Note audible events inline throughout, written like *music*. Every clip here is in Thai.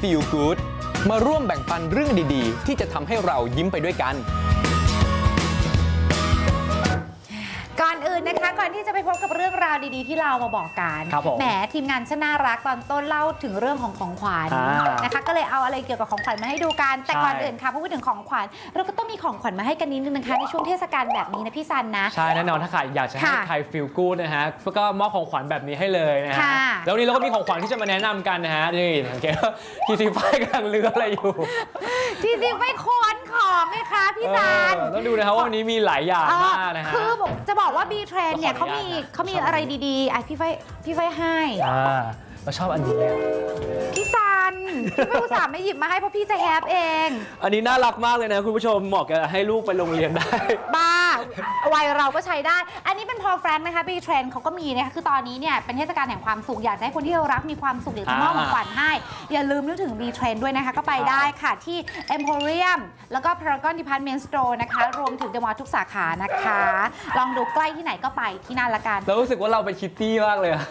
Feel Good มาร่วมแบ่งปันเรื่องดีๆ ที่จะทำให้เรายิ้มไปด้วยกัน อื่นนะคะก่อนที่จะไปพบกับเรื่องราวดีๆ ที่เรามาบอกกันครับผมแหมทีมงานช่างน่ารักตอนต้นเล่าถึงเรื่องของของขวัญอ่านนะคะ ก็เลยเอาอะไรเกี่ยวกับของขวัญมาให้ดูกัน แต่ใช่ก่อนอื่นค่ะพอพูดถึงของขวัญเราก็ต้องมีของขวัญมาให้กันนิดนึงนะคะ ในช่วงเทศกาลแบบนี้นะพี่ซันนะ ใช่แน่นอนถ้าใครอยากจะให้ค่ะใครฟีลกู๊ดนะฮะก็มอบของขวัญแบบนี้ให้เลยนะฮะค่ะ แล้ววันนี้เราก็มีของขวัญที่จะมาแนะนำกันนะฮะนี่สังเกตว่าทีซีไฟกำลังเลืออะไรอยู่ที่จริงไปค้น ของไงคะพี่ซันเออต้องดูนะครับว่าวันนี้มีหลายอย่างมากนะฮะ คือบอกจะบอกว่า B Trend เนี่ยขอเขาอนุมีญาตนะ เขามีอะไรดีๆ อะพี่ไฟพี่ไฟให้ อ่าเราชอบอันนี้พี่ซัน พี่ไฟอุตส่าห์ไม่หยิบมาให้เพราะพี่จะแฮปเอง อันนี้น่ารักมากเลยนะคุณผู้ชมเหมาะกับให้ลูกไปโรงเรียนได้ บ้า วัยเราก็ใช้ได้ อันนี้เป็นพอแฟรงค์นะคะ B Trend เขาก็มีนะคะคือตอนนี้เนี่ยเป็นเทศกาลแห่งความสุขอยากจะให้คนที่เรารักมีความสุขอยากจะมอบของขวัญให้ อย่าลืมนึกถึง B Trend ด้วยนะคะ ก็ไปได้ค่ะที่ Emporium แล้วก็ Paragon Department Store นะคะ รวมถึง The Mall ทุกสาขานะคะ ลองดูใกล้ที่ไหนก็ไปที่นั่นละกันเรารู้สึกว่าเราเป็นคิตตี้มากเลยอะ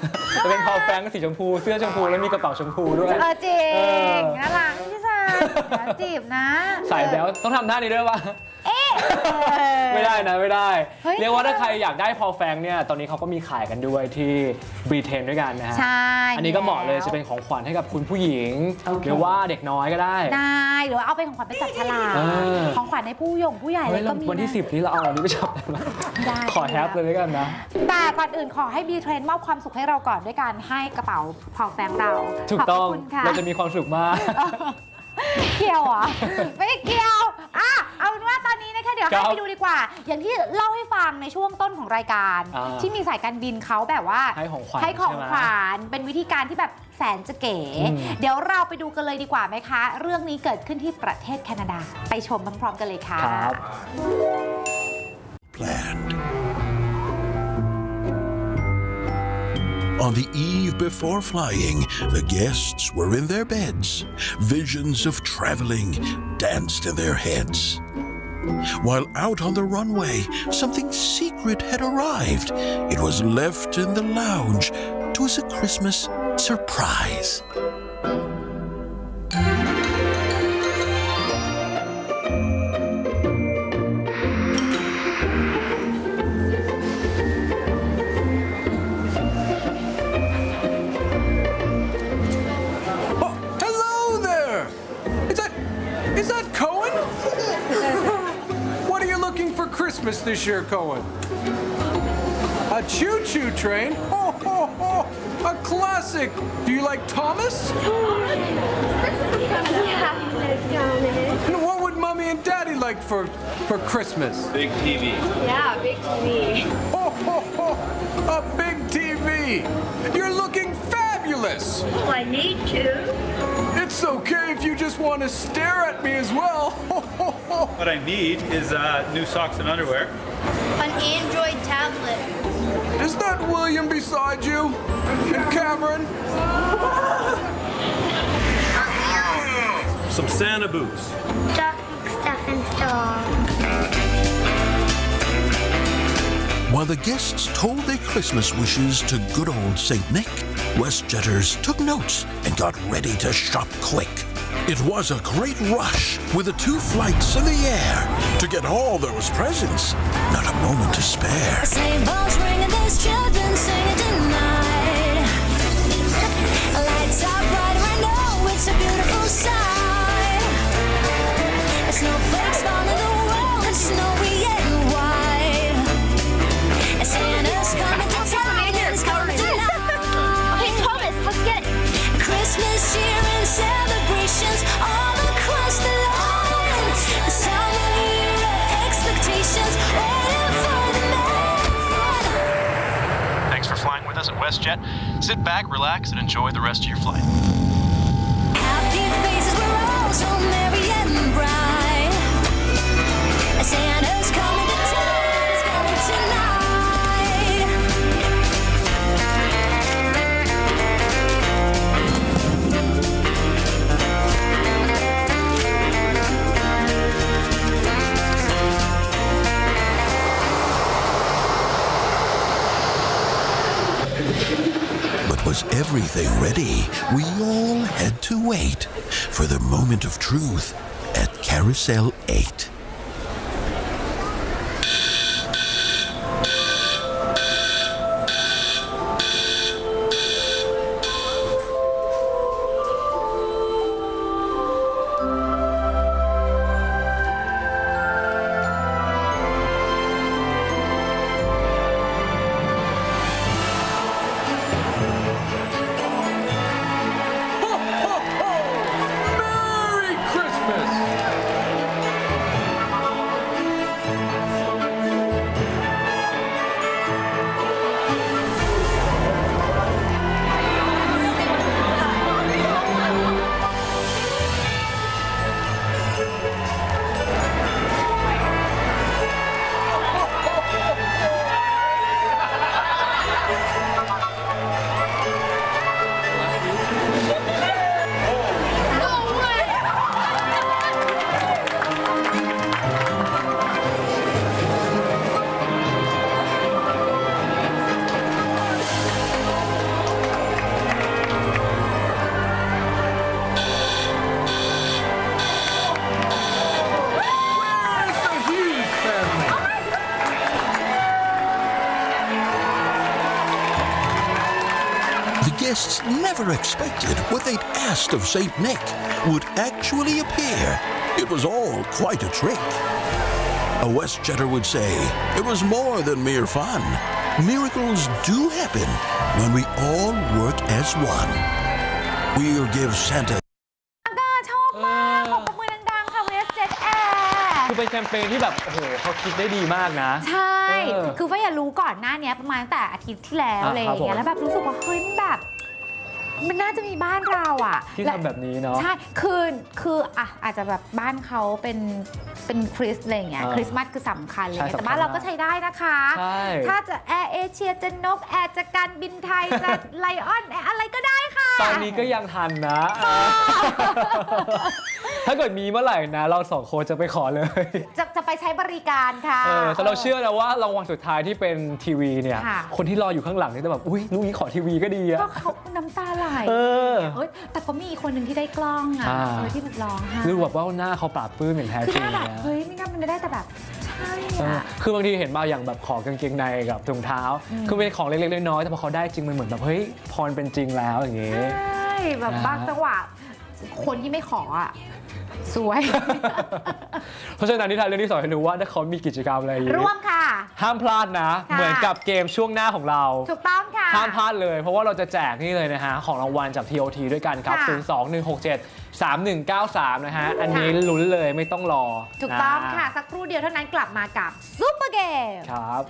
จะเป็นพอแฟรงค์สีชมพู เสื้อชมพูแล้วมีกระเป๋าชมพูด้วยเออจริเอองน่ารักพี่ซันนะจีบนะ สายแบ๊วต้องทำท่านี้ด้วยป่ะเอ๊ะเออไม่ได้ นะไม่ได้ เฮ้ย เรียกว่าถ้าใครอยากได้พอแฟงเนี่ยตอนนี้เขาก็มีขายกันด้วยที่บริเทนด้วยกันนะฮะใช่อันนี้ก็เหมาะเลยจะเป็นของขวัญให้กับคุณผู้หญิงหรือว่าเด็กน้อยก็ได้ ได้หรือว่าเอาเป็นของขวัญไปจับฉลากเออ ของขวัญในผู้ยงผู้ใหญ่เลเฮ้ยยเราก็มีวันที่ นะ 10 นี้เราเอาอันนี้ไปจับได้ไหมได้ ขอแฮปเลยแล้วกันนะ แต่ก่อนอื่นขอให้บีเทรนมอบความสุขให้เราก่อนด้วยการให้กระเป๋าพอแฟงเราถูกต้องขบพระคุณค่ะ เราจะมีความสุขมาก เกี่ยวเหรอ ไม่เกี่ยว อะ เอาเป็นว่าตอนนี้นะคะเดี๋ยวครัให้บไปดูดีกว่า อย่างที่เล่าให้ฟังในช่วงต้นของรายการ อ่าที่มีสายการบินเขาแบบว่าให้ของขวัญให้ของใช่ไหมขวัญเป็นวิธีการที่แบบแสนจะเก๋ อืม เดี๋ยวเราไปดูกันเลยดีกว่าไหมคะ เรื่องนี้เกิดขึ้นที่ประเทศแคนาดา ไปชมพร้อมๆกันเลยค่ะ ครับ planned. On the eve before flying, the guests were in their beds. Visions of traveling danced in their heads. While out on the runway, something secret had arrived. It was left in the lounge. It was a Christmas surprise. Christmas this year, Cohen? A choo-choo train? *laughs* Ho, ho, ho! A classic! Do you like Thomas? And what would Mommy and Daddy like for for Christmas? Big TV. Yeah, big TV. Ho, ho, ho! A big TV! You're looking fabulous! Oh, I need to. It's okay if you just want to stare at me as well. Ho, ho, ho! What I need is uh, new socks and underwear. An Android tablet. Is that William beside you? And Cameron? *laughs* Some Santa boots. Stocking stuff and store. While the guests told their Christmas wishes to good old St. Nick, WestJetters took notes and got ready to shop quick. It was a great rush with the two flights in the air to get all those presents. Not a moment to spare. It's a beautiful sight. Snowflakes fall WestJet. Sit back, relax, and enjoy the rest of your flight. Everything ready, we all had to wait for the moment of truth at Carousel 8. guests never expected what they'd asked of St. Nick would actually appear. It was all quite a trick. A WestJetter would say it was more than mere fun. Miracles do happen when we all work as one. We'll give Santa น่าชอบมากขอบประมือดังๆค่ะ West Jet Air คือเป็นแคมเปญที่แบบ โอ้โหเขาคิดได้ดีมากนะ ใช่ เออ คือว่าอย่ารู้ก่อนหน้าเนี้ยประมาณตั้งแต่อาทิตย์ที่แล้ว อ่ะ อะไรอ ครับ ย่างเงี้ ผม ยแล้วแบบรู้สึกว่าเฮ้ยมันแบบ มันน่าจะมีบ้านเราอะที่และทำแบบนี้เนาะใช่คือคืออะอาจจะแบบบ้านเขาเป็นเป็นคริสต์อะไรอย่างเงี้ยอ่าคริสต์มาสคือสำคัญอะไรใช่เงี้ยสำคัญแต่บ้านเรามากก็ใช้ได้นะคะใช่ถ้าจะแอร์เอเชียจะนกแอร์จะการบินไทยจะไลออนอะไรก็ได้ค่ะตอนนี้ก็ยังทันนะเออ ถ้าเกิดมีเมื่อไหร่นะ เราสองคนจะไปขอเลย จะจะไปใช้บริการค่ะ เออแต่เราเชื่อนะว่ารางวัลสุดท้ายที่เป็นทีวีเนี่ย ค่ะ คนที่รออยู่ข้างหลังนี่จะแบบ อุ้ยลูกนี้ขอทีวีก็ดีอะก็เขาน้ำตาไหลเออ เฮ้ยแต่ก็มีอีกคนหนึ่งที่ได้กล้องอะอ่า เออที่แบบร้องไห้ดูแบบว่าหน้าเขาปราบปลื้มอย่างแท้คือจริงหน้าแบบนะเฮ้ยไม่งั้นมันจะได้แต่แบบใช่เอออะคือบางทีเห็นมาอย่างแบบขอกางเกงในกับถุงเท้าคือเป็นของเล็กๆน้อยๆแต่พอเขาได้จริงมันเหมือนแบบเฮ้ยพรเป็นจริงแล้วอย่างงี้ ใช่แบบนะ บางจังหวะคนที่ไม่ขออะ สวย เพราะฉะนั้นนิทานเรื่องที่สอนให้รู้ว่าถ้าเขามีกิจกรรมอะไรอย่างงี้ร่วมค่ะ ห้ามพลาดนะ ค่ะ เหมือนกับเกมช่วงหน้าของเรา ถูกต้องค่ะ ห้ามพลาดเลย เพราะว่าเราจะแจกนี่เลยนะฮะ ของรางวัลจาก TOT ด้วยกันครับ ค่ะ 02167 3193 นะฮะ อันนี้ลุ้นเลยไม่ต้องรอถูกต้องนค่ะ สักครู่เดียวเท่านั้นกลับมากับซุปเปอร์เกม ครับ